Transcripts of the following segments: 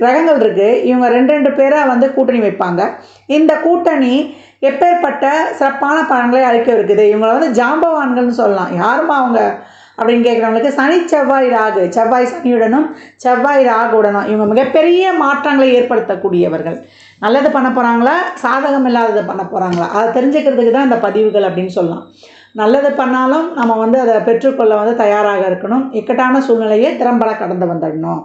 கிரகங்கள் இருக்குது இவங்க ரெண்டு ரெண்டு பேராக வந்து கூட்டணி வைப்பாங்க. இந்த கூட்டணி எப்பேற்பட்ட சிறப்பான பலன்களை அளிக்க இருக்குது? இவங்களை வந்து ஜாம்பவான்கள்னு சொல்லலாம். யாருமா அவங்க? அப்படின்னு கேட்குறவங்களுக்கு சனி செவ்வாய் ராகு. செவ்வாய் சனியுடனும் செவ்வாய் ராகுடனும். இவங்க மிகப்பெரிய மாற்றங்களை ஏற்படுத்தக்கூடியவர்கள். நல்லது பண்ண போகிறாங்களா சாதகம் இல்லாதது பண்ண போகிறாங்களா அதை தெரிஞ்சுக்கிறதுக்கு தான் இந்த பதிவுகள் அப்படின்னு சொல்லலாம். நல்லது பண்ணாலும் நம்ம வந்து அதை பெற்றுக்கொள்ள வந்து தயாராக இருக்கணும். இக்கட்டான சூழ்நிலையை திறம்பட கடந்து வந்துடணும்.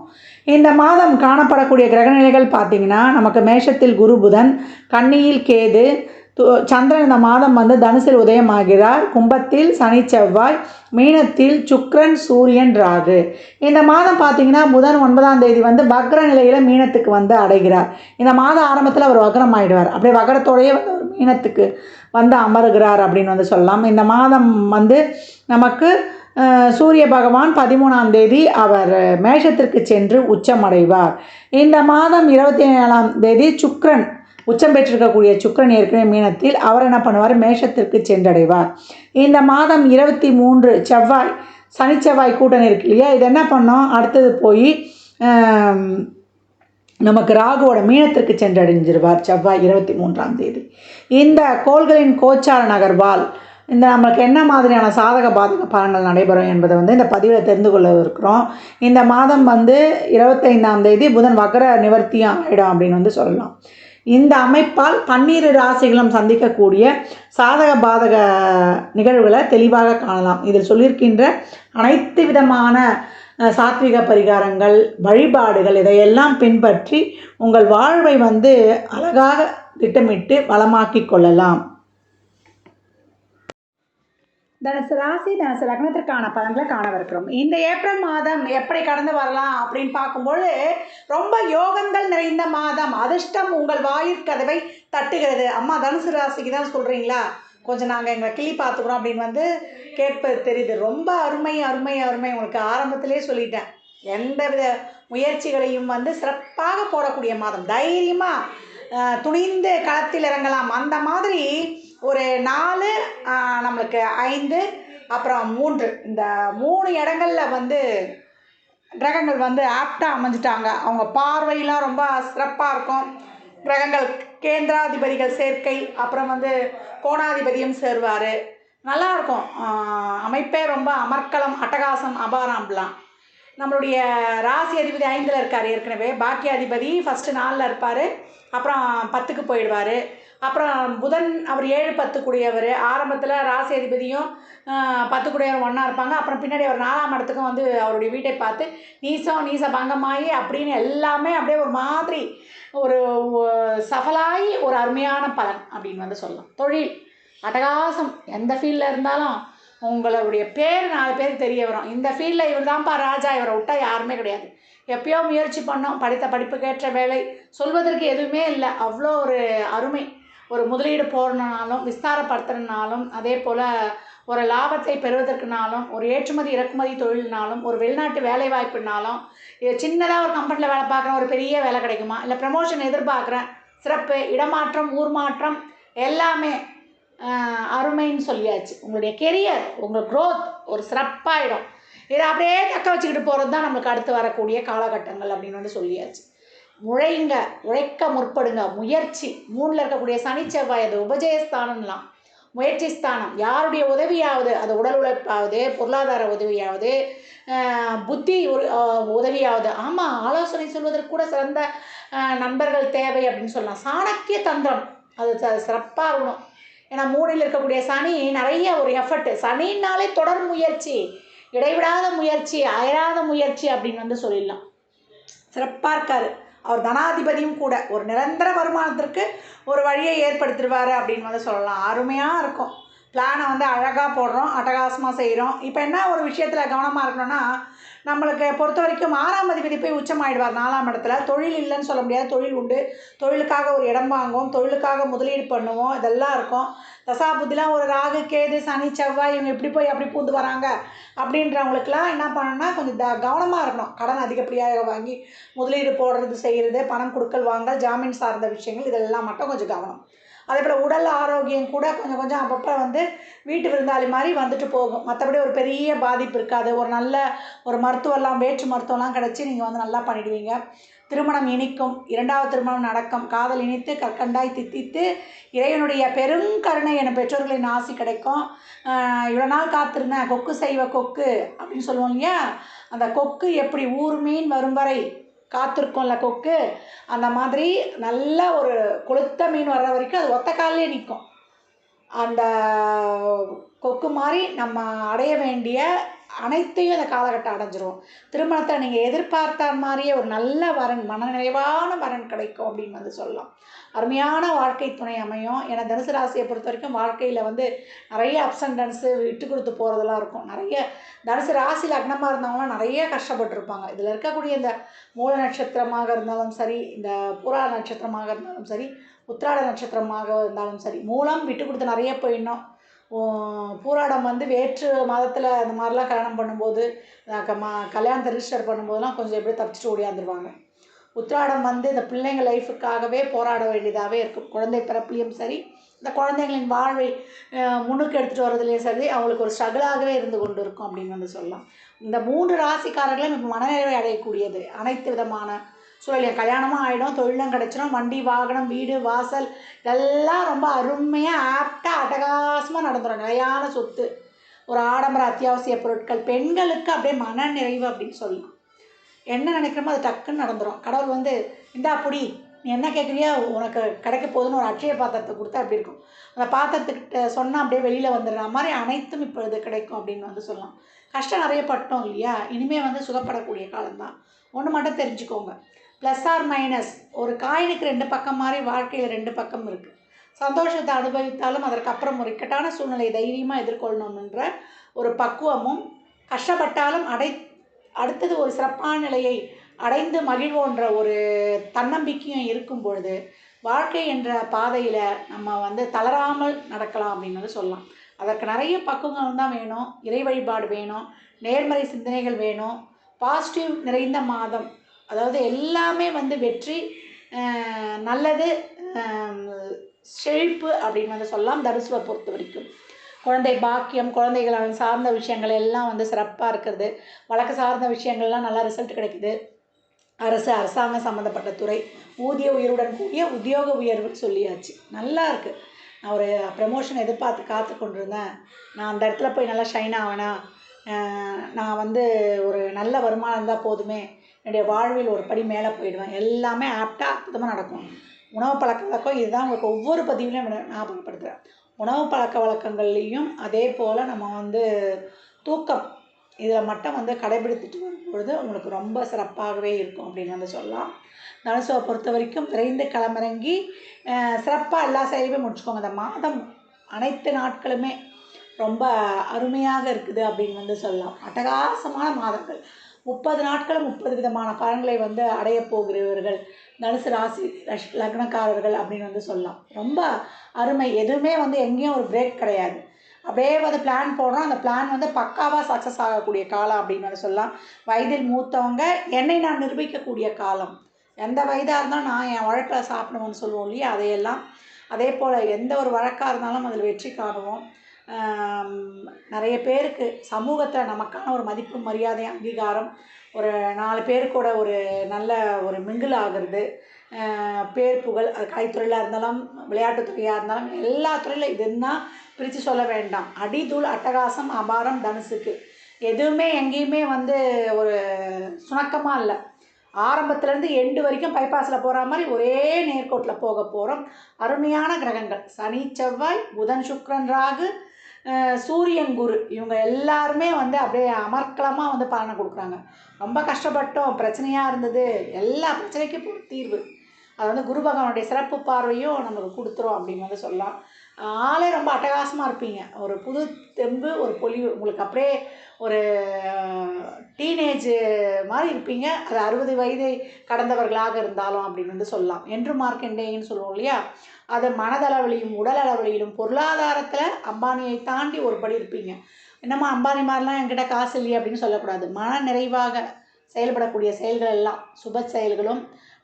இந்த மாதம் காணப்படக்கூடிய கிரகநிலைகள் பார்த்திங்கன்னா நமக்கு மேஷத்தில் குரு புதன் கன்னியில் கேது து- சந்திரன் இந்த மாதம் வந்து தனுசில் உதயமாகிறார். கும்பத்தில் சனி செவ்வாய் மீனத்தில் சுக்கிரன் சூரியன் ராகு. இந்த மாதம் பார்த்தீங்கன்னா புதன் ஒன்பதாம் தேதி வந்து வக்ர நிலையில் மீனத்துக்கு வந்து அடைகிறார். இந்த மாத ஆரம்பத்தில் அவர் வக்ரம் ஆயிடுவார். அப்படியே வக்ரத்தோடையே வந்து ஒரு மீனத்துக்கு வந்து அமருகிறார் அப்படின்னு வந்து சொல்லலாம். இந்த மாதம் வந்து நமக்கு சூரிய பகவான் பதிமூணாம் தேதி அவர் மேஷத்திற்கு சென்று உச்சமடைவார். இந்த மாதம் இருபத்தி ஏழாம் தேதி சுக்ரன் உச்சம் பெற்றிருக்கக்கூடிய சுக்கரன் ஏற்கனவே மீனத்தில் அவர் என்ன பண்ணுவார்? மேஷத்திற்கு சென்றடைவார். இந்த மாதம் இருபத்தி மூன்று செவ்வாய் சனி செவ்வாய் கூட்டணி இருக்கு இல்லையா? இது என்ன பண்ணோம்? அடுத்தது போய் நமக்கு ராகுவோட மீனத்திற்கு சென்றடைஞ்சிருவார் செவ்வாய் இருபத்தி மூன்றாம் தேதி. இந்த கோள்களின் கோச்சார நகர்வால் இந்த நம்மளுக்கு என்ன மாதிரியான சாதக பாதக பலன்கள் நடைபெறும் என்பதை வந்து இந்த பதிவில் தெரிந்து கொள்ள இருக்கிறோம். இந்த மாதம் வந்து இருபத்தைந்தாம் தேதி புதன் வக்கர நிவர்த்தியும் ஆகிடும் அப்படின்னு வந்து சொல்லலாம். இந்த அமைப்பால் பன்னிரு ராசிகளும் சந்திக்கக்கூடிய சாதக பாதக நிகழ்வுகளை தெளிவாக காணலாம். இதில் சொல்லியிருக்கின்ற அனைத்து விதமான சாத்விக பரிகாரங்கள் வழிபாடுகள் இதையெல்லாம் பின்பற்றி உங்கள் வாழ்வை வந்து அழகாக திட்டமிட்டு வளமாக்கி கொள்ளலாம். தனுசு ராசி தனுசு லக்னத்திற்கான பலன்களை காணவிருக்கிறோம். இந்த ஏப்ரல் மாதம் எப்படி கடந்து வரலாம் அப்படின்னு பார்க்கும்பொழுது ரொம்ப யோகங்கள் நிறைந்த மாதம். அதிர்ஷ்டம் உங்கள் வாயிற்கதவை தட்டுகிறது. அம்மா தனுசு ராசிக்கு தான் சொல்கிறீங்களா கொஞ்சம் நாங்கள் எங்களை கிளி பார்த்துக்குறோம் அப்படின்னு வந்து கேட்பது தெரியுது. ரொம்ப அருமை அருமை அருமை. உங்களுக்கு ஆரம்பத்திலே சொல்லிட்டேன். எந்த வித முயற்சிகளையும் வந்து சிறப்பாக போடக்கூடிய மாதம். தைரியமாக துணிந்து களத்தில் இறங்கலாம். அந்த மாதிரி ஒரு நாலு நம்மளுக்கு ஐந்து அப்புறம் மூன்று. இந்த மூணு இடங்கள்ல வந்து கிரகங்கள் வந்து ஆப்டாக அமைஞ்சிட்டாங்க. அவங்க பார்வையெல்லாம் ரொம்ப சிறப்பாக இருக்கும். கிரகங்கள் கேந்திராதிபதிகள் சேர்க்கை அப்புறம் வந்து கோணாதிபதியும் சேருவார். நல்லாயிருக்கும் அமைப்பே ரொம்ப அமர்க்கலம் அட்டகாசம் அபாராம்லாம் நம்மளுடைய ராசி அதிபதி ஐந்தில் இருக்கார். ஏற்கனவே பாக்கிய அதிபதி ஃபஸ்ட்டு நாலில் இருப்பார். அப்புறம் பத்துக்கு போயிடுவார். அப்புறம் புதன் அவர் ஏழு பத்து கூடியவர் ஆரம்பத்தில் ராசி அதிபதியும் பத்து கூடியவர் ஒன்றா இருப்பாங்க. அப்புறம் பின்னாடி அவர் நாலாம் இடத்துக்கும் வந்து அவருடைய வீட்டை பார்த்து நீசம் நீச பங்கமாயி அப்படின்னு எல்லாமே அப்படியே ஒரு மாதிரி ஒரு சஃபலாகி ஒரு அருமையான பலன் அப்படின்னு வந்து சொல்லலாம். தொழில் அட்டகாசம் எந்த ஃபீல்டில் இருந்தாலும் உங்களுடைய பேர் நாலு பேர் தெரிய வரும். இந்த ஃபீல்டில் இவர் தான்ப்பா ராஜா இவரை விட்டால் யாருமே கிடையாது. எப்பயோ முயற்சி பண்ணோம் படித்த படிப்புக்கேற்ற வேலை. சொல்வதற்கு எதுவுமே இல்லை. அவ்வளோ ஒரு அருமை. ஒரு முதலீடு போடணுனாலும் விஸ்தாரப்படுத்துறனாலும் அதே போல் ஒரு லாபத்தை பெறுவதற்குனாலும் ஒரு ஏற்றுமதி இறக்குமதி தொழில்னாலும் ஒரு வெளிநாட்டு வேலை வாய்ப்புனாலும் சின்னதாக ஒரு கம்பெனியில் வேலை பார்க்குறேன் ஒரு பெரிய வேலை கிடைக்குமா? இல்லை ப்ரமோஷன் எதிர்பார்க்குறேன் சிறப்பு இடமாற்றம் ஊர் மாற்றம் எல்லாமே அருமைன்னு சொல்லியாச்சு. உங்களுடைய கெரியர் உங்கள் க்ரோத் ஒரு சிறப்பாயிடும். இதை அப்படியே தக்க வச்சுக்கிட்டு போகிறது தான் நம்மளுக்கு அடுத்து வரக்கூடிய காலகட்டங்கள் அப்படின்னு வந்து சொல்லியாச்சு. உழைங்க உழைக்க முற்படுங்க. முயற்சி. மூணில் இருக்கக்கூடிய சனி செவ்வாய் அது உபஜயஸ்தானம்லாம். முயற்சி ஸ்தானம். யாருடைய உதவியாவது அது உடல் உழைப்பாவது பொருளாதார உதவியாவது புத்தி ஒரு- உதவியாவது. ஆமாம் ஆலோசனை சொல்வதற்கு கூட சிறந்த நண்பர்கள் தேவை அப்படின்னு சொல்லலாம். சாணக்கிய தந்திரம். அது சிறப்பாக இருக்கணும். ஏன்னா மூணில் இருக்கக்கூடிய சனி நிறைய ஒரு எஃபர்ட் சனின்னாலே தொடர் முயற்சி. இடைவிடாத முயற்சி அயராத முயற்சி அப்படின்னு வந்து சொல்லிடலாம். சிறப்பாக இருக்கார். அவர் தனாதிபதியும் கூட ஒரு நிரந்தர வருமானத்திற்கு ஒரு வழியை ஏற்படுத்திடுவார் அப்படின்னு வந்து சொல்லலாம். அருமையாக இருக்கும். பிளானை வந்து அழகாக போடுறோம் அட்டகாசமாக செய்கிறோம் இப்போ என்ன ஒரு விஷயத்தில் கவனமாக இருக்கணும்னா நம்மளுக்கு பொறுத்த வரைக்கும் ஆறாம் அதிபதி போய் உச்சமாயிடுவார் நாலாம் இடத்துல. தொழில் இல்லைன்னு சொல்ல முடியாது. தொழில் உண்டு. தொழிலுக்காக ஒரு இடம் வாங்குவோம். தொழிலுக்காக முதலீடு பண்ணுவோம். இதெல்லாம் இருக்கும். தசாபுத்திலாம் ஒரு ராகு கேது சனி செவ்வாய் இவங்க எப்படி போய் அப்படி பூந்து வராங்க அப்படின்றவங்களுக்குலாம் என்ன பண்ணணும்னா கொஞ்சம் த கவனமாக இருக்கணும். கடன் அதிகப்படியாக வாங்கி முதலீடு போடுறது செய்கிறது பணம் கொடுக்கல் வாங்கல் ஜாமீன் சார்ந்த விஷயங்கள் இதெல்லாம் மட்டும் கொஞ்சம் கவனம். அதே போல் உடல் ஆரோக்கியம் கூட கொஞ்சம் கொஞ்சம் அப்பப்போ வந்து வீட்டு விருந்தாளி மாதிரி வந்துட்டு போகும். மற்றபடி ஒரு பெரிய பாதிப்பு இருக்காது. ஒரு நல்ல ஒரு மருத்துவம்லாம் வேற்று மருத்துவம்லாம் கிடச்சி நீங்கள் வந்து நல்லா பண்ணிடுவீங்க. திருமணம் இனிக்கும். இரண்டாவது திருமணம் நடக்கும். காதல் இனித்து கற்கண்டாய் தித்தித்து இறைவனுடைய பெருங்கருணை என பெற்றோர்களின் ஆசி கிடைக்கும். இவ்வளோ நாள் காத்திருந்தேன். கொக்கு செய்வ கொக்கு அப்படின்னு சொல்லுவோம் இல்லையா? அந்த கொக்கு எப்படி ஊர் மீன் வரும் வரை காத்திருக்கும்ல கொக்கு? அந்த மாதிரி நல்ல ஒரு கொளுத்த மீன் வர்ற வரைக்கும் அது ஒத்த காலிலே நிற்கும் அந்த கொக்கு மாதிரி நம்ம அடைய வேண்டிய அனைத்தையும் அந்த காலகட்டம் அடைஞ்சிரும். திருமணத்தை நீங்கள் எதிர்பார்த்த மாதிரியே ஒரு நல்ல வரன் மனநிறைவான வரன் கிடைக்கும் அப்படின்னு வந்து சொல்லலாம். அருமையான வாழ்க்கை துணை அமையும். ஏன்னா தனுசு ராசியை பொறுத்த வரைக்கும் வாழ்க்கையில் வந்து நிறைய அப்ஸ் அண்ட் டன்ஸு விட்டு கொடுத்து போகிறதெல்லாம் இருக்கும். நிறைய தனுசு ராசி லக்னமாக இருந்தவங்களாம் நிறைய கஷ்டப்பட்டிருப்பாங்க. இதில் இருக்கக்கூடிய இந்த மூல நட்சத்திரமாக இருந்தாலும் சரி இந்த புறா நட்சத்திரமாக இருந்தாலும் சரி உத்திராட நட்சத்திரமாக இருந்தாலும் சரி மூலம் விட்டு கொடுத்து நிறைய போயிடணும் பூராடம் வந்து வேற்று மதத்தில் அந்த மாதிரிலாம் கல்யாணம் பண்ணும்போது க- கல்யாணத்தை ரிஜிஸ்டர் பண்ணும்போதெல்லாம் கொஞ்சம் எப்படியும் தப்பிச்சுட்டு ஓடியாந்துருவாங்க. உத்திராடம் வந்து இந்த பிள்ளைங்க லைஃபுக்காகவே போராட வேண்டியதாகவே இருக்கும். குழந்தை பிறப்புலையும் சரி இந்த குழந்தைங்களின் வாழ்வை முன்னுக்கு எடுத்துகிட்டு வரதுலேயும் சரி அவங்களுக்கு ஒரு ஸ்ட்ரகிளாகவே இருந்து கொண்டு இருக்கும் அப்படின்னு வந்து சொல்லலாம். இந்த மூன்று ராசிக்காரர்களும் இப்போ மனநிறைவை அடையக்கூடியது. அனைத்து விதமான சூழலையும் கல்யாணமும் ஆகிடும் தொழிலும் கிடச்சிரும் வண்டி வாகனம் வீடு வாசல் எல்லாம் ரொம்ப அருமையாக ஆப்டாக அட்டகாசமாக நடந்துடும் நிலையான சொத்து ஒரு ஆடம்பர அத்தியாவசிய பொருட்கள் பெண்களுக்கு அப்படியே மன நிறைவு அப்படின்னு சொல்லலாம். என்ன நினைக்கிறோமோ அது டக்குன்னு நடந்துடும் கடவுள் வந்து இந்தா புடி நீ என்ன கேட்குறியோ உனக்கு கிடைக்க போகுதுன்னு ஒரு அட்சய பாத்திரத்தை கொடுத்தா அப்படி இருக்கும்? அந்த பாத்திரத்துக்கிட்ட சொன்னால் அப்படியே வெளியில் வந்துடுற மாதிரி அனைத்தும் இப்போ இது கிடைக்கும் அப்படின்னு வந்து சொல்லலாம். கஷ்டம் நிறைய பட்டோம் இல்லையா? இனிமேல் வந்து சுகப்படக்கூடிய காலம்தான். ஒன்று மட்டும் தெரிஞ்சுக்கோங்க. ப்ளஸ் ஆர் மைனஸ் ஒரு காயினுக்கு ரெண்டு பக்கம் மாதிரி வாழ்க்கையில் ரெண்டு பக்கம் இருக்குது சந்தோஷத்தை அனுபவித்தாலும் அதற்கப்புறம் ஒரு இக்கட்டான சூழ்நிலையை தைரியமாக எதிர்கொள்ளணும்ன்ற ஒரு பக்குவமும் கஷ்டப்பட்டாலும் அடை அடுத்தது ஒரு சிறப்பான நிலையை அடைந்து மகிழ்வோன்ற ஒரு தன்னம்பிக்கையும் இருக்கும் பொழுது வாழ்க்கை என்ற பாதையில் நம்ம வந்து தளராமல் நடக்கலாம் அப்படின்னு சொல்லலாம். அதற்கு நிறைய பக்குவங்கள் தான் வேணும். இறை வழிபாடு வேணும். நேர்மறை சிந்தனைகள் வேணும். பாசிட்டிவ் நிறைந்த மாதம் அதாவது எல்லாமே வந்து வெற்றி நல்லது செழிப்பு அப்படின்னு வந்து சொல்லலாம். தனுசுவை பொறுத்த வரைக்கும். குழந்தை பாக்கியம் குழந்தைகள் சார்ந்த விஷயங்கள் எல்லாம் வந்து சிறப்பாக இருக்கிறது. வழக்கு சார்ந்த விஷயங்கள்லாம் நல்லா ரிசல்ட் கிடைக்குது. அரசு அரசாங்கம் சம்மந்தப்பட்ட துறை ஊதிய உயர்வுடன் கூடிய உத்தியோக உயர்வு சொல்லியாச்சு. நல்லா இருக்குது நான் ஒரு ப்ரமோஷன் எதிர்பார்த்து காத்து கொண்டிருந்தேன். நான் அந்த இடத்துல போய் நல்லா ஷைன் ஆவேனா? நான் வந்து ஒரு நல்ல வருமானம் இருந்தால் போதுமே. என்னுடைய வாழ்வில் ஒரு படி மேலே போயிடுவேன். எல்லாமே ஆப்டாக அற்புதமாக நடக்கும். உணவு பழக்க வழக்கம் இதுதான் உங்களுக்கு ஒவ்வொரு பதிவிலையும் ஞாபகப்படுத்துகிறேன் உணவு பழக்க வழக்கங்கள்லேயும் அதே போல் நம்ம வந்து தூக்கம் இதில் மட்டும் வந்து கடைபிடித்துட்டு வரும்பொழுது உங்களுக்கு ரொம்ப சிறப்பாகவே இருக்கும் அப்படின்னு வந்து சொல்லலாம். தனுசுவை பொறுத்த வரைக்கும் விரைந்து களமிறங்கி சிறப்பாக எல்லா செயலுமே முடிச்சுக்கோங்க. அந்த மாதம் அனைத்து நாட்களுமே ரொம்ப அருமையாக இருக்குது அப்படின்னு வந்து சொல்லலாம். அட்டகாசமான மாதங்கள். முப்பது நாட்களும் முப்பது விதமான பலன்களை வந்து அடைய போகிறவர்கள். தனுசு ராசி லஷ்- லக்னக்காரர்கள் அப்படின்னு வந்து சொல்லலாம். ரொம்ப அருமை. எதுவுமே வந்து எங்கேயும் ஒரு பிரேக் கிடையாது. அப்படியே வந்து பிளான் போடுறோம். அந்த பிளான் வந்து பக்காவாக சக்ஸஸ் ஆகக்கூடிய காலம் அப்படின்னு வந்து சொல்லலாம். வயதில் மூத்தவங்க என்னை நான் நிரூபிக்கக்கூடிய காலம். எந்த வயதாக இருந்தாலும் நான் என் வழக்கில் சாப்பிடுவேன்னு சொல்லுவோம் இல்லையா? அதையெல்லாம். அதே போல் எந்த ஒரு வழக்காக இருந்தாலும் அதில் வெற்றி காணுவோம். நிறைய பேருக்கு சமூகத்தில் நமக்கான ஒரு மதிப்பு மரியாதை அங்கீகாரம் ஒரு நாலு பேர் கூட ஒரு நல்ல ஒரு மிங்கில் ஆகிறது பேர் புகழ் அது கலைத்துறையில் இருந்தாலும் விளையாட்டுத்துறையாக இருந்தாலும் எல்லா துறையிலும் இதுன்னா பிரித்து சொல்ல வேண்டாம். அடிதூள் அட்டகாசம் அபாரம் தனுசுக்கு. எதுவுமே எங்கேயுமே வந்து ஒரு சுணக்கமாக இல்லை. ஆரம்பத்துலேருந்து எண்டு வரைக்கும் பைபாஸில் போகிற மாதிரி ஒரே நேர்கோட்டில் போக போகிறோம் அருமையான கிரகங்கள். சனி செவ்வாய் புதன் சுக்ரன் ராகு சூரியன் குரு. இவங்க எல்லாருமே வந்து அப்படியே அமர்க்களமாக வந்து பலனை கொடுக்குறாங்க. ரொம்ப கஷ்டப்பட்டோம். பிரச்சனையாக இருந்தது. எல்லா பிரச்சனைக்கும் ஒரு தீர்வு. அது வந்து குரு பகவானுடைய சிறப்பு பார்வையும் நமக்கு கொடுத்துரும் அப்படின்னு வந்து சொல்லலாம். ஆளே ரொம்ப அட்டகாசமாக இருப்பீங்க. ஒரு புது தெம்பு ஒரு பொலிவு. உங்களுக்கு அப்படியே ஒரு டீனேஜ் மாதிரி இருப்பீங்க. அது அறுபது வயதை கடந்தவர்களாக இருந்தாலும் அப்படின்னு வந்து சொல்லலாம். என்று மார்க்கண்டேயன்னு சொல்லுவோம் இல்லையா? அது மனதளவிலையும் உடல் அளவிலையிலும் பொருளாதாரத்தில் அம்பானியை தாண்டி ஒரு படி இருப்பீங்க. என்னம்மா அம்பானி மாதிரிலாம் என்கிட்ட காசு இல்லையே அப்படின்னு சொல்லக்கூடாது. மன நிறைவாக செயல்படக்கூடிய செயல்கள் எல்லாம் சுப செயல்களும்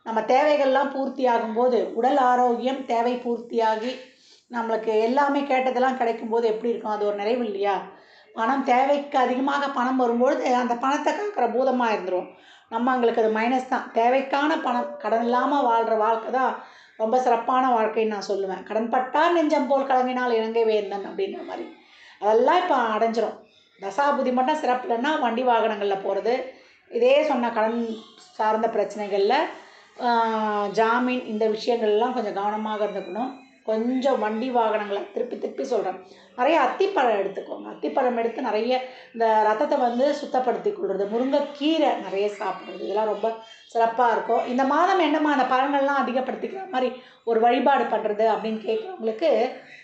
நம்ம தேவைகள்லாம் பூர்த்தி ஆகும்போது உடல் ஆரோக்கியம் தேவை பூர்த்தியாகி நம்மளுக்கு எல்லாமே கேட்டதெல்லாம் கிடைக்கும்போது எப்படி இருக்கும்? அது ஒரு நிறைவு இல்லையா? பணம் தேவைக்கு அதிகமாக பணம் வரும்பொழுது அந்த பணத்தை காக்கிற பூதமாக இருந்துடும் நம்ம எங்களுக்கு அது மைனஸ் தான். தேவைக்கான பணம் கடன் இல்லாமல் வாழ்கிற வாழ்க்கை தான் ரொம்ப சிறப்பான வாழ்க்கைன்னு நான் சொல்லுவேன். கடன்பட்டார் நெஞ்சம் போல் கலங்கினால் இலங்கை வேந்தன் அப்படின்ற மாதிரி. அதெல்லாம் இப்போ அடைஞ்சிரும். தசாபுதி மட்டும் சிறப்பு இல்லைன்னா வண்டி வாகனங்களில் போகிறது இதே சொன்ன கடன் சார்ந்த பிரச்சனைகளில் ஜாமீன் இந்த விஷயங்கள்லாம் கொஞ்சம் கவனமாக இருந்துக்கணும். கொஞ்சம் வண்டி வாகனங்களை திருப்பி திருப்பி சொல்கிறேன் நிறைய அத்திப்பழம் எடுத்துக்கோங்க. அத்திப்பழம் எடுத்து நிறைய இந்த ரத்தத்தை வந்து சுத்தப்படுத்தி கொள்வது முருங்கைக்கீரை நிறைய சாப்பிட்றது. இதெல்லாம் ரொம்ப சிறப்பாக இருக்கும். இந்த மாதம் என்னம்மா அந்த பழங்கள்லாம் அதிகப்படுத்திக்கிற மாதிரி ஒரு வழிபாடு பண்ணுறது அப்படின்னு கேட்குறவங்களுக்கு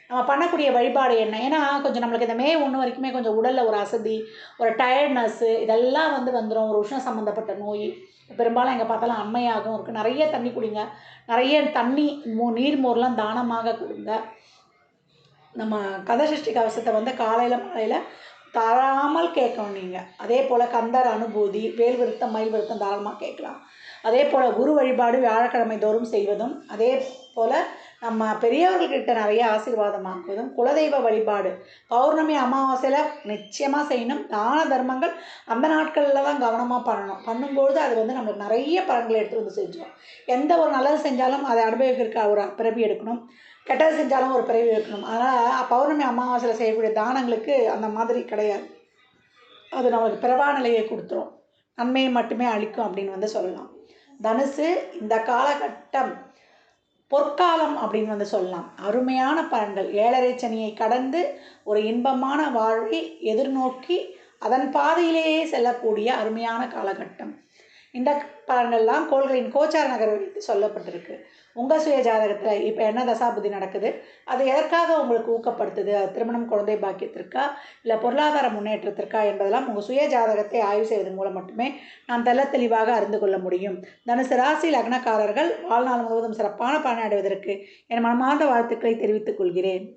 நம்ம பண்ணக்கூடிய வழிபாடு என்ன? ஏன்னா கொஞ்சம் நம்மளுக்கு இந்த மே ஒன்று வரைக்குமே கொஞ்சம் உடலில் ஒரு அசதி ஒரு டயர்ட்னஸ்ஸு இதெல்லாம் வந்து வந்துடும் ஒரு உஷ்ணம் சம்மந்தப்பட்ட நோய் பெரும்பாலும் எங்கே பார்த்தாலும் அம்மையாகவும் இருக்குது நிறைய தண்ணி குடிங்க. நிறைய தண்ணி மோ நீர் மோர்லாம் தானமாக கொடுங்க. நம்ம கதசஷ்டி கவசத்தை வந்து காலையில் மாலையில் தராமல் கேட்கணும் நீங்கள் அதே போல் கந்தர் அனுபூதி வேல் விருத்தம் மயில் விருத்தம் தாராளமாக கேட்கலாம். அதே போல் குரு வழிபாடு வியாழக்கிழமை தோறும் செய்வதும் அதே போல் நம்ம பெரியவர்கள்கிட்ட நிறைய ஆசீர்வாதம் வாங்குவதும் குலதெய்வ வழிபாடு பௌர்ணமி அமாவாசையில் நிச்சயமாக செய்யணும். தான தர்மங்கள் அந்த நாட்களில் தான் கவனமாக பண்ணணும். பண்ணும்பொழுது அது வந்து நம்மளுக்கு நிறைய பலன்களை எடுத்துகிட்டு வந்து செஞ்சோம் எந்த ஒரு நல்லது செஞ்சாலும் அதை அனுபவிக்கிற ஒரு பிறவி எடுக்கணும். கெட்டது செஞ்சாலும் ஒரு பிறவி எடுக்கணும். அதனால் பௌர்ணமி அமாவாசையில் செய்யக்கூடிய தானங்களுக்கு அந்த மாதிரி கிடையாது. அது நமக்கு பிறவா நிலையை கொடுத்துரும். நன்மையை மட்டுமே அளிக்கும் அப்படின்னு வந்து சொல்லலாம். தனுசு இந்த காலகட்டம் பொற்காலம் அப்படின்னு வந்து சொல்லலாம். அருமையான பலன்கள். ஏழரை சனியை கடந்து ஒரு இன்பமான வாழ்வை எதிர்நோக்கி அதன் பாதையிலேயே செல்லக்கூடிய அருமையான காலகட்டம். இந்த பலன்கள்லாம் கோள்களின் கோச்சார நகர் வைத்து சொல்லப்பட்டிருக்கு. உங்கள் சுய ஜாதகத்தில் இப்போ என்ன தசாபுதி நடக்குது? அது எதற்காக உங்களுக்கு ஊக்கப்படுத்துது? அது திருமணம் குழந்தை பாக்கியத்திற்கா? இல்லை பொருளாதார முன்னேற்றத்திற்கா என்பதெல்லாம் உங்கள் சுய ஜாதகத்தை ஆய்வு செய்வதன் மூலம் மட்டுமே நாம் தெல்ல தெளிவாக அறிந்து கொள்ள முடியும். தனுசு ராசி லக்னக்காரர்கள் வாழ்நாள் முழுவதும் சிறப்பான பலனை அடைவதற்கு என் மனமார்ந்த வாழ்த்துக்களை தெரிவித்துக் கொள்கிறேன்.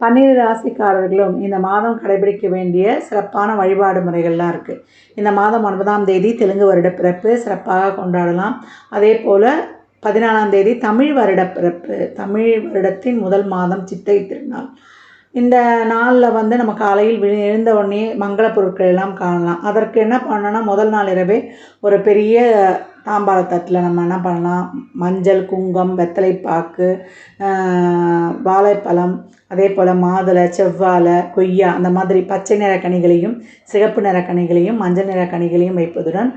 பன்னிரு ராசிக்காரர்களும் இந்த மாதம் கடைபிடிக்க வேண்டிய சிறப்பான வழிபாடு முறைகள்லாம் இருக்குது இந்த மாதம் ஒன்பதாம் தேதி தெலுங்கு வருட பிறப்பு சிறப்பாக கொண்டாடலாம். அதே போல் பதினாலாம் தேதி தமிழ் வருட பிறப்பு. தமிழ் வருடத்தின் முதல் மாதம் சித்தை திருநாள். இந்த நாளில் வந்து நம்ம காலையில் விழு எழுந்த உடனே மங்கள பொருட்கள் எல்லாம் காணலாம். அதற்கு என்ன பண்ணணும்னா முதல் நாள் இரவே ஒரு பெரிய தாம்பாள தட்டில் நம்ம என்ன பண்ணலாம்? மஞ்சள் குங்கம் வெத்தலைப்பாக்கு வாழைப்பழம் அதே போல் மாதுளை செவ்வாழை கொய்யா அந்த மாதிரி பச்சை நிற கனிகளையும் சிகப்பு நிற கனிகளையும் மஞ்சள் நிற கனிகளையும் வைப்பதுடன்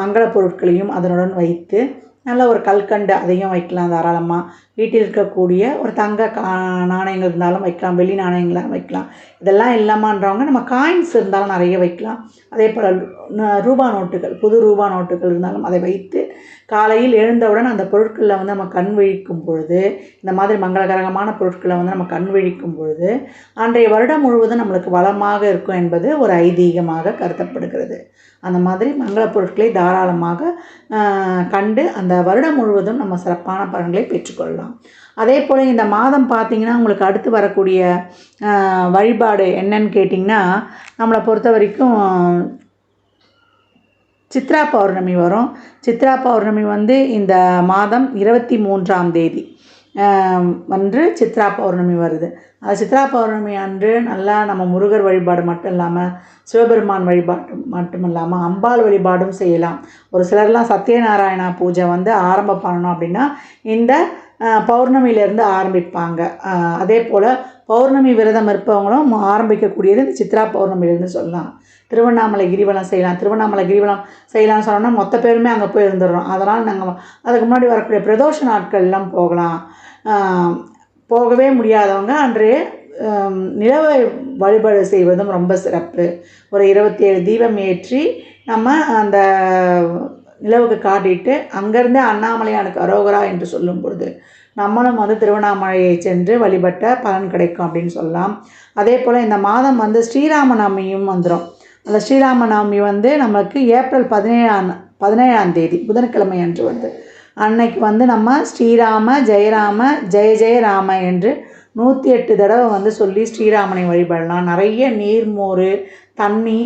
மங்கள பொருட்களையும் அதனுடன் வைத்து நல்ல ஒரு கல்கண்டு அதையும் வைக்கலாம் தாராளமாக வீட்டில் இருக்கக்கூடிய ஒரு தங்க கா நாணயங்கள் இருந்தாலும் வைக்கலாம் வெள்ளி நாணயங்களாக வைக்கலாம். இதெல்லாம் இல்லாமன்றவங்க நம்ம காயின்ஸ் இருந்தாலும் நிறைய வைக்கலாம். அதே போல் ரூபா நோட்டுகள் புது ரூபா நோட்டுகள் இருந்தாலும் அதை வைத்து காலையில் எழுந்தவுடன் அந்த பொருட்களில் வந்து நம்ம கண் விழிக்கும் பொழுது இந்த மாதிரி மங்களகரகமான பொருட்களை வந்து நம்ம கண் விழிக்கும் பொழுது அன்றைய வருடம் முழுவதும் நம்மளுக்கு வளமாக இருக்கும் என்பது ஒரு ஐதீகமாக கருதப்படுகிறது. அந்த மாதிரி மங்கள பொருட்களை தாராளமாக கண்டு அந்த வருடம் முழுவதும் நம்ம சிறப்பான பலன்களை பெற்றுக்கொள்ளலாம். அதே போல் இந்த மாதம் பார்த்திங்கன்னா உங்களுக்கு அடுத்து வரக்கூடிய வழிபாடு என்னன்னு கேட்டிங்கன்னா நம்மளை பொறுத்த வரைக்கும் சித்ரா பௌர்ணமி வரும். சித்ரா பௌர்ணமி வந்து இந்த மாதம் இருபத்தி மூன்றாம் தேதி. வந்து அன்று சித்ரா பௌர்ணமி வருது. அது சித்ரா பௌர்ணமி அன்று நல்லா நம்ம முருகர் வழிபாடு மட்டும் இல்லாமல் சிவபெருமான் வழிபாடு மட்டும் இல்லாமல் அம்பாள் வழிபாடும் செய்யலாம். ஒரு சிலர்லாம் சத்யநாராயணா பூஜை வந்து ஆரம்பம் பண்ணணும் அப்படின்னா இந்த பௌர்ணமியிலேருந்து ஆரம்பிப்பாங்க. அதே போல் பௌர்ணமி விரதம் இருப்பவங்களும் ஆரம்பிக்கக்கூடியது இந்த சித்ரா பௌர்ணமியிலேருந்து சொல்லலாம். திருவண்ணாமலை கிரிவலம் செய்யலாம். திருவண்ணாமலை கிரிவலம் செய்யலாம்னு சொன்னோம்னா மொத்த பேருமே அங்கே போய் இருந்துடுறோம் அதனால் நாங்கள் அதுக்கு முன்னாடி வரக்கூடிய பிரதோஷ நாட்கள்லாம் போகலாம். போகவே முடியாதவங்க அன்று நிலவை வழிபாடு செய்வதும் ரொம்ப சிறப்பு. ஒரு இருபத்தி ஏழு தீபம் ஏற்றி நம்ம அந்த நிலவுக்கு காட்டிட்டு அங்கேருந்தே அண்ணாமலையானுக்கு அரோகரா என்று சொல்லும் பொழுது நம்மளும் வந்து திருவண்ணாமலையை சென்று வழிபட்ட பலன் கிடைக்கும் அப்படின்னு சொல்லலாம். அதே போல் இந்த மாதம் வந்து ஸ்ரீராமநாமியும் வந்துடும் அந்த ஸ்ரீராம நவமி வந்து நமக்கு ஏப்ரல் பதினேழாம் பதினேழாம் தேதி புதன்கிழமை அன்று வந்து அன்னைக்கு வந்து நம்ம ஸ்ரீராம ஜெயராம ஜெய ஜெயராம என்று நூற்றி எட்டு தடவை வந்து சொல்லி ஸ்ரீராமனை வழிபடலாம். நிறைய நீர்மோர் தண்ணி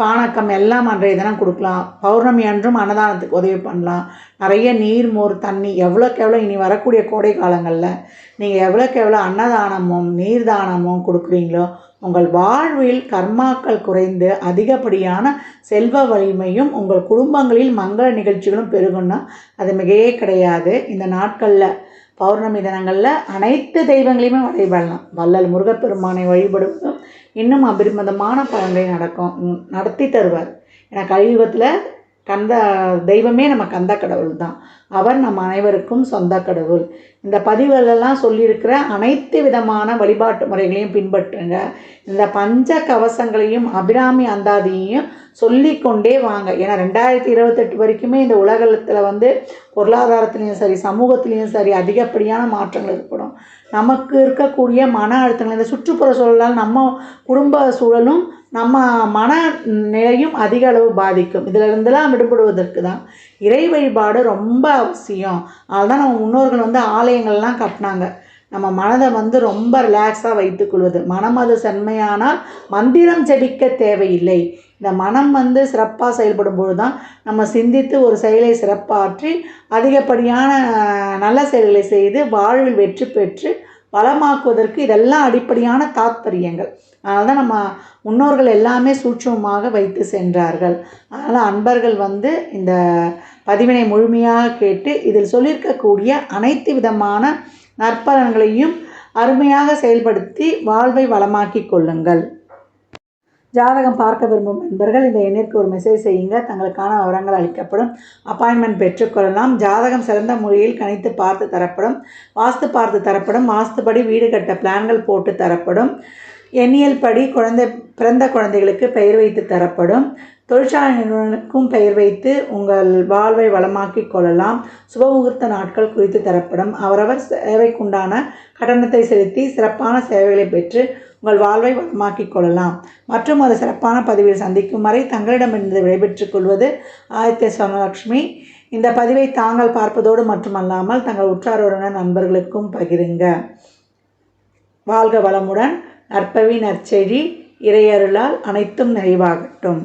பானக்கம் எல்லாம் அன்றைய தினம் கொடுக்கலாம். பௌர்ணமி அன்றும் அன்னதானத்துக்கு உதவி பண்ணலாம். நிறைய நீர் மோர் தண்ணி எவ்வளோக்கு எவ்வளோ இனி வரக்கூடிய கோடை காலங்களில் நீங்கள் எவ்வளோக்கு எவ்வளோ அன்னதானமும் நீர் தானமும் கொடுக்குறீங்களோ உங்கள் வாழ்வில் கர்மாக்கள் குறைந்து அதிகப்படியான செல்வ வலிமையும் உங்கள் குடும்பங்களில் மங்கள நிகழ்ச்சிகளும் பெருகும்னா அது மிகையே கிடையாது. இந்த நாட்களில் பௌர்ணமி தினங்களில் அனைத்து தெய்வங்களையுமே வழிபடலாம். வள்ளல் முருகப்பெருமானை வழிபடுவதும் இன்னும் அபரிமிதமான பலன்களை நடக்கும். நடத்தி தருவார். ஏன்னா கலியுகத்தில் கந்த தெய்வமே நம்ம கந்த கடவுள் தான். அவர் நம் அனைவருக்கும் சொந்த கடவுள். இந்த பதிவுகளெல்லாம் சொல்லியிருக்கிற அனைத்து விதமான வழிபாட்டு முறைகளையும் பின்பற்றுங்க. இந்த பஞ்ச கவசங்களையும் அபிராமி அந்தாதியையும் சொல்லிக்கொண்டே வாங்க. ஏன்னா ரெண்டாயிரத்தி இருபத்தெட்டு வரைக்குமே இந்த உலகத்தில் வந்து பொருளாதாரத்துலேயும் சரி சமூகத்துலேயும் சரி அதிகப்படியான மாற்றங்கள் ஏற்படும். நமக்கு இருக்கக்கூடிய மன அழுத்தங்கள் இந்த சுற்றுப்புற சூழலால் நம்ம குடும்ப சூழலும் நம்ம மன நிலையும் அதிக அளவு பாதிக்கும். இதிலிருந்தெல்லாம் விடுபடுவதற்கு தான் இறை வழிபாடு ரொம்ப அவசியம். அதுதான் நம்ம முன்னோர்கள் வந்து ஆலயங்கள்லாம் கட்டினாங்க. நம்ம மனதை வந்து ரொம்ப ரிலாக்ஸாக வைத்துக்கொள்வது. மனம் அது செம்மையானால் மந்திரம் ஜெபிக்க தேவையில்லை. இந்த மனம் வந்து சிறப்பாக செயல்படும் பொழுது தான் நம்ம சிந்தித்து ஒரு செயலை சிறப்பாற்றி அதிகப்படியான நல்ல செயல்களை செய்து வாழ்வில் வெற்றி பெற்று வளமாக்குவதற்கு இதெல்லாம் அடிப்படையான தாத்பரியங்கள். அதனால தான் நம்ம முன்னோர்கள் எல்லாமே சூட்சமமாக வைத்து சென்றார்கள். அதனால் அன்பர்கள் வந்து இந்த பதிவினை முழுமையாக கேட்டு இதில் சொல்லியிருக்கக்கூடிய அனைத்து விதமான நற்பலன்களையும் அருமையாக செயல்படுத்தி வாழ்வை வளமாக்கிக் கொள்ளுங்கள். ஜாதகம் பார்க்க விரும்பும் நண்பர்கள் இந்த எண்ணிற்கு ஒரு மெசேஜ் செய்யுங்க. தங்களுக்கான விவரங்கள் அளிக்கப்படும். அப்பாயின்மெண்ட் பெற்றுக்கொள்ளலாம் ஜாதகம் சிறந்த முறையில் கணித்து பார்த்து தரப்படும். வாஸ்து பார்த்து தரப்படும். வாஸ்துபடி வீடு கட்ட பிளான்கள் போட்டு தரப்படும். எண்ணியல் படி குழந்தை பிறந்த குழந்தைகளுக்கு பெயர் வைத்து தரப்படும். தொழிற்சாலை நிறுவனங்களுக்கும் பெயர் வைத்து உங்கள் வாழ்வை வளமாக்கிக் கொள்ளலாம். சுபமுகூர்த்த நாட்கள் குறித்து தரப்படும். அவரவர் சேவைக்குண்டான கட்டணத்தை செலுத்தி சிறப்பான சேவைகளை பெற்று உங்கள் வாழ்வை வளமாக்கிக் கொள்ளலாம். மற்றும் ஒரு சிறப்பான பதிவில் சந்திக்கும் வரை தங்களிடமிருந்து விடைபெற்றுக் கொள்வது ஆதித்ய சொர்ணலக்ஷ்மி இந்த பதிவை தாங்கள் பார்ப்பதோடு மட்டுமல்லாமல் தங்கள் உற்றார் நண்பர்களுக்கும் பகிருங்க. வாழ்க வளமுடன். நற்பவி நற்செய்தி இறையருளால் அனைத்தும் நிறைவாகட்டும்.